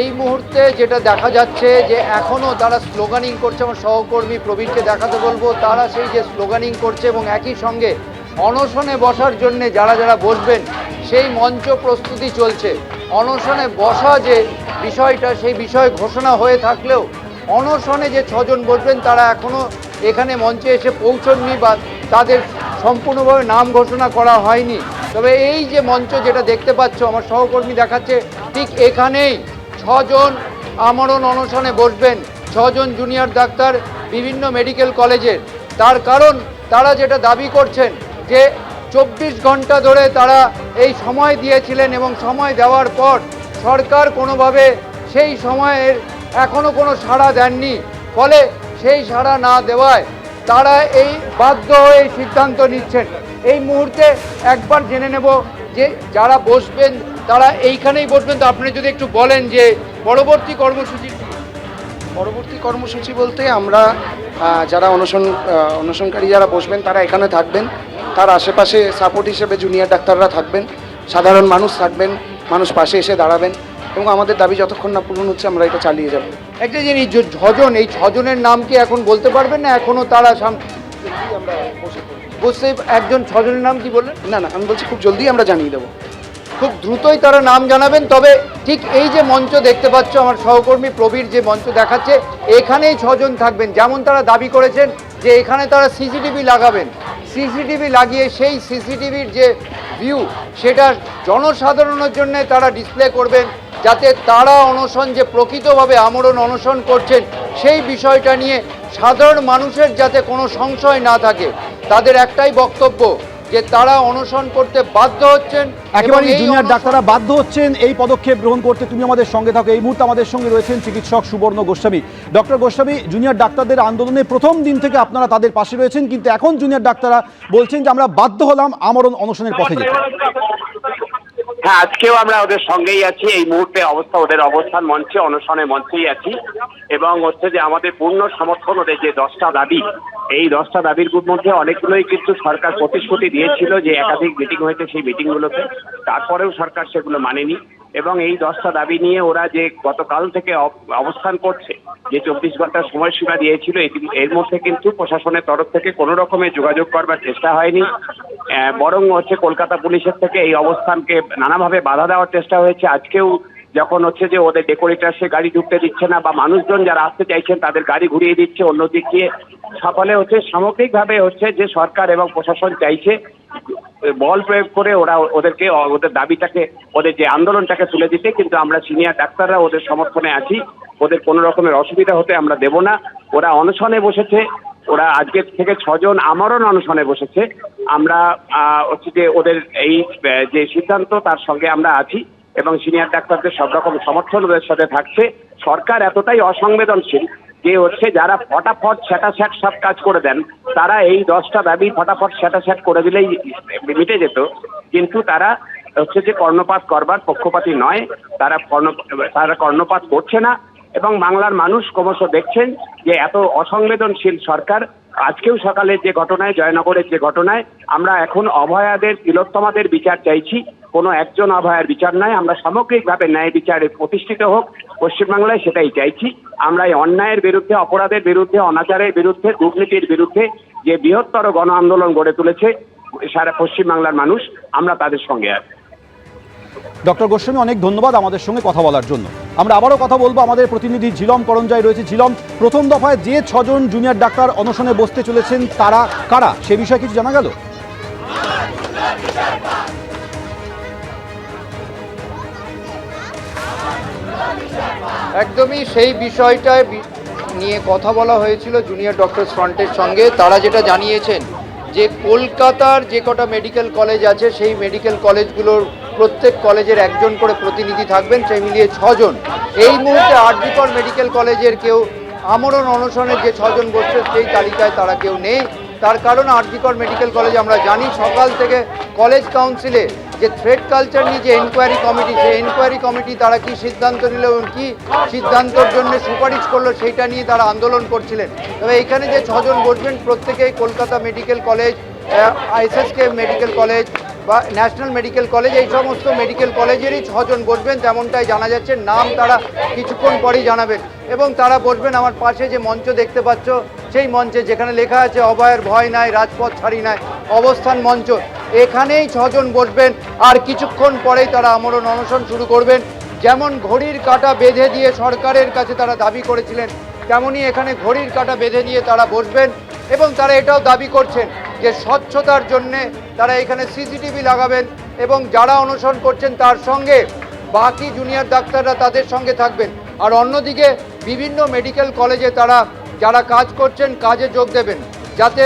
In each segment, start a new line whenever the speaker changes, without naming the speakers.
এই মুহূর্তে যেটা দেখা যাচ্ছে যে এখনও তারা স্লোগানিং করছে, আমার সহকর্মী প্রবীণকে দেখাতে বলব, তারা সেই যে স্লোগানিং করছে এবং একই সঙ্গে অনশনে বসার জন্যে যারা যারা বসবেন, সেই মঞ্চ প্রস্তুতি চলছে। অনশনে বসা যে বিষয়টা, সেই বিষয় ঘোষণা হয়ে থাকলেও অনশনে যে ছজন বসবেন, তারা এখনও এখানে মঞ্চে এসে পৌঁছননি বা তাদের সম্পূর্ণভাবে নাম ঘোষণা করা হয়নি। তবে এই যে মঞ্চ যেটা দেখতে পাচ্ছ, আমার সহকর্মী দেখাচ্ছে, ঠিক এখানেই ছজন আমরণ অনশনে বসবেন, ছজন জুনিয়র ডাক্তার বিভিন্ন মেডিকেল কলেজের তার কারণ, তারা যেটা দাবি করছেন যে চব্বিশ ঘণ্টা ধরে তারা এই সময় দিয়েছিলেন এবং সময় দেওয়ার পর সরকার কোনোভাবে সেই সময়ের এখনও কোনো সাড়া দেননি। ফলে সেই সাড়া না দেওয়ায় তারা এই বাধ্য হয়ে সিদ্ধান্ত নিচ্ছেন। এই মুহূর্তে একবার জেনে নেব যে যারা বসবেন তারা এইখানেই বসবেন। তো আপনি যদি একটু বলেন যে পরবর্তী কর্মসূচি
পরবর্তী কর্মসূচি বলতে আমরা যারা অনশন অনশনকারী যারা বসবেন তারা এখানে থাকবেন। তার আশেপাশে সাপোর্ট হিসেবে জুনিয়র ডাক্তাররা থাকবেন। সাধারণ মানুষ থাকবেন মানুষ পাশে এসে দাঁড়াবেন এবং আমাদের দাবি যতক্ষণ না পূরণ হচ্ছে আমরা এটা চালিয়ে যাব।
একটা জিনিস যে ছজন এই ছজনের নাম কি এখন বলতে পারবেন না এখনও তারা সাম বুঝতে একজন ছজনের নাম কি বললেন?
না না, আমি বলছি খুব জলদি আমরা জানিয়ে দেবো।
খুব দ্রুতই তারা নাম জানাবেন, তবে ঠিক এই যে মঞ্চ দেখতে পাচ্ছ, আমার সহকর্মী প্রবীর যে মঞ্চ দেখাচ্ছে, এখানেই ছজন থাকবেন। যেমন তারা দাবি করেছেন যে এখানে তারা সিসিটিভি লাগাবেন। সিসিটিভি লাগিয়ে সেই সিসিটিভির যে ভিউ, সেটা জনসাধারণের জন্য তারা ডিসপ্লে করবেন, যাতে তারা অনশন, যে প্রকৃতভাবে আমরণ অনশন করছেন, সেই বিষয়টা নিয়ে সাধারণ মানুষের যাতে কোনো সংশয় না থাকে। তাদের একটাই বক্তব্য যে তারা অনশন করতে বাধ্য হচ্ছেন
একেবারে জুনিয়র ডাক্তাররা বাধ্য হচ্ছেন এই পদক্ষেপ গ্রহণ করতে। তুমি আমাদের সঙ্গে থাকো। এই মুহূর্তে আমাদের সঙ্গে রয়েছেন চিকিৎসক সুবর্ণ গোস্বামী। ডক্টর গোস্বামী জুনিয়র ডাক্তারদের আন্দোলনে প্রথম দিন থেকে আপনারা তাদের পাশে রয়েছেন কিন্তু এখন জুনিয়র ডাক্তাররা বলছেন যে আমরা বাধ্য হলাম আমরণ অনশনের পথে যেতে।
হ্যাঁ আজকেও আমরা ওদের সঙ্গেই আছি। এই মুহূর্তে অবস্থা ওদের অবস্থান মঞ্চে অনশনের মঞ্চেই আছি। এবং হচ্ছে যে আমাদের পূর্ণ সমর্থন ওদের যে দশটা দাবি, এই দশটা দাবির মধ্যে অনেকগুলোই কিন্তু সরকার প্রতিশ্রুতি দিয়েছিল যে একাধিক মিটিং হয়েছে সেই মিটিংগুলোতে তারপরেও সরকার সেগুলো মানেনি। এবং এই দশটা দাবি নিয়ে ওরা যে গতকাল থেকে অব- অবস্থান করছে, যে চব্বিশ ঘণ্টার সময়সীমা দিয়েছিল এর মধ্যে কিন্তু প্রশাসনের তরফ থেকে কোনো রকমের যোগাযোগ করবার চেষ্টা হয়নি। বরং হচ্ছে কলকাতা পুলিশের থেকে এই অবস্থানকে নানাভাবে বাধা দেওয়ার চেষ্টা হয়েছে। আজকেও যখন হচ্ছে যে ওদের ডেকোরেটার সে গাড়ি ঢুকতে দিচ্ছে না বা মানুষজন যারা আসতে চাইছেন তাদের গাড়ি ঘুরিয়ে দিচ্ছে অন্য দিক দিয়ে সকলে হচ্ছে সামগ্রিকভাবে হচ্ছে যে সরকার এবং প্রশাসন চাইছে, বল প্রয়োগ করে ওরা ওদেরকে, ওদের দাবিটাকে, ওদের যে আন্দোলনটাকে তুলে দিতে। কিন্তু আমরা সিনিয়র ডাক্তাররা ওদের সমর্থনে আছি। ওদের কোনো রকমের অসুবিধা হতে আমরা দেব না। ওরা অনশনে বসেছে। ওরা আজকের থেকে ছজন আমরণ অনশনে বসেছে। আমরা হচ্ছে যে ওদের এই যে সিদ্ধান্ত, তার সঙ্গে আমরা আছি এবং সিনিয়র ডাক্তারদের সব রকম সমর্থন ওদের সাথে থাকছে। সরকার এতটাই অসংবেদনশীল যে হচ্ছে যারা ফটাফট স্যাটাস্যাট সব কাজ করে দেন, তারা এই দশটা দাবি ফটাফট স্যাটাস্যাট করে দিলেই মিটে যেত। কিন্তু তারা হচ্ছে যে কর্ণপাত করবার পক্ষপাতি নয়। তারা কর্ণ, তারা কর্ণপাত করছে না। এবং বাংলার মানুষ ক্রমশ দেখছেন যে এত অসংবেদনশীল সরকার আজকেও সকালে যে ঘটনায়, জয়নগরের যে ঘটনায় আমরা এখন অভয়াদের, তিলোত্তমাদের বিচার চাইছি। কোনো একজন অভয়ার বিচার নয় আমরা সামগ্রিকভাবে ন্যায় বিচারে প্রতিষ্ঠিত হোক, পশ্চিমবাংলায় সেটাই চাইছি। আমরা এই অন্যায়ের বিরুদ্ধে, অপরাধের বিরুদ্ধে, অনাচারের বিরুদ্ধে, দুর্নীতির বিরুদ্ধে যে বৃহত্তর গণ আন্দোলন গড়ে তুলেছে সারা পশ্চিমবাংলার মানুষ, আমরা তাদের সঙ্গে আছি।
ডক্টর গোস্বামী, অনেক ধন্যবাদ আমাদের সঙ্গে কথা বলার জন্য। আমরা আবারও কথা বলব, আমাদের প্রতিনিধি ঝিলম করঞ্জায় রয়েছে। ঝিলম, প্রথম দফায় যে ছজন জুনিয়র ডাক্তার অনশনে বসতে চলেছেন, তারা কারা? সে বিষয়ে কিছু জানা গেল?
একদমই সেই বিষয়টায় নিয়ে কথা বলা হয়েছিল জুনিয়র ডক্টর ফ্রন্টের সঙ্গে। তারা যেটা জানিয়েছেন যে, কলকাতার যে কটা মেডিকেল কলেজ আছে, সেই মেডিকেল কলেজগুলোর প্রত্যেক কলেজের একজন করে প্রতিনিধি থাকবেন, সেই মিলিয়ে ছজন। এই মুহূর্তে আরজিকর মেডিকেল কলেজের কেউ আমরণ অনশনের যে ছজন বসছে, সেই তালিকায় তারা কেউ নেই। তার কারণ আরজিকর মেডিকেল কলেজ আমরা জানি, সকাল থেকে কলেজ কাউন্সিলে যে থ্রেড কালচার নিয়ে যে এনকোয়ারি কমিটি সেই এনকোয়ারি কমিটি তারা কি সিদ্ধান্ত নিল এবং কী সিদ্ধান্তর জন্য সুপারিশ করল, সেইটা নিয়ে তারা আন্দোলন করছিলেন। তবে এখানে যে ছজন বসবেন, প্রত্যেকেই কলকাতা মেডিকেল কলেজ আইএসএসকে মেডিকেল কলেজ বা ন্যাশনাল মেডিকেল কলেজ, এই সমস্ত মেডিকেল কলেজেরই ছজন বসবেন তেমনটাই জানা যাচ্ছে, নাম তারা কিছুক্ষণ পরেই জানাবেন। এবং তারা বসবেন আমার পাশে যে মঞ্চ দেখতে পাচ্ছ, সেই মঞ্চে যেখানে লেখা আছে, অভয়ের ভয় নাই, রাজপথ ছাড়ি নাই, অবস্থান মঞ্চ। এখানেই ছজন বসবেন, আর কিছুক্ষণ পরেই তারা আমরণ অনশন শুরু করবেন। যেমন ঘড়ির কাঁটা বেঁধে দিয়ে সরকারের কাছে তারা দাবি করেছিলেন তেমনই এখানে ঘড়ির কাঁটা বেঁধে দিয়ে তারা বসবেন। এবং তারা এটাও দাবি করছেন যে স্বচ্ছতার জন্যে তারা এখানে সিসিটিভি লাগাবেন এবং যারা অনশন করছেন তার সঙ্গে বাকি জুনিয়র ডাক্তাররা তাদের সঙ্গে থাকবেন। আর অন্যদিকে বিভিন্ন মেডিকেল কলেজে তারা যারা কাজ করছেন কাজে যোগ দেবেন যাতে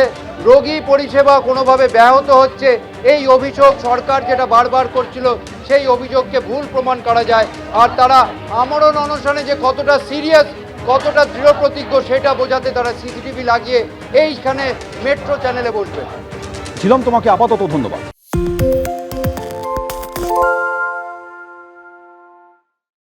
রোগী পরিষেবা কোনোভাবে ব্যাহত হচ্ছে। এই অভিযোগ সরকার যেটা বারবার করছিল, সেই অভিযোগকে ভুল প্রমাণ করা যায়। আর তারা আমরণ অনশনে যে কতটা সিরিয়াস কতটা দৃঢ় প্রতিজ্ঞ সেটা বোঝাতে তারা সিসিটিভি লাগিয়ে এইখানে মেট্রো চ্যানেলে বসবে।
ছিলাম তোমাকে আপাতত ধন্যবাদ।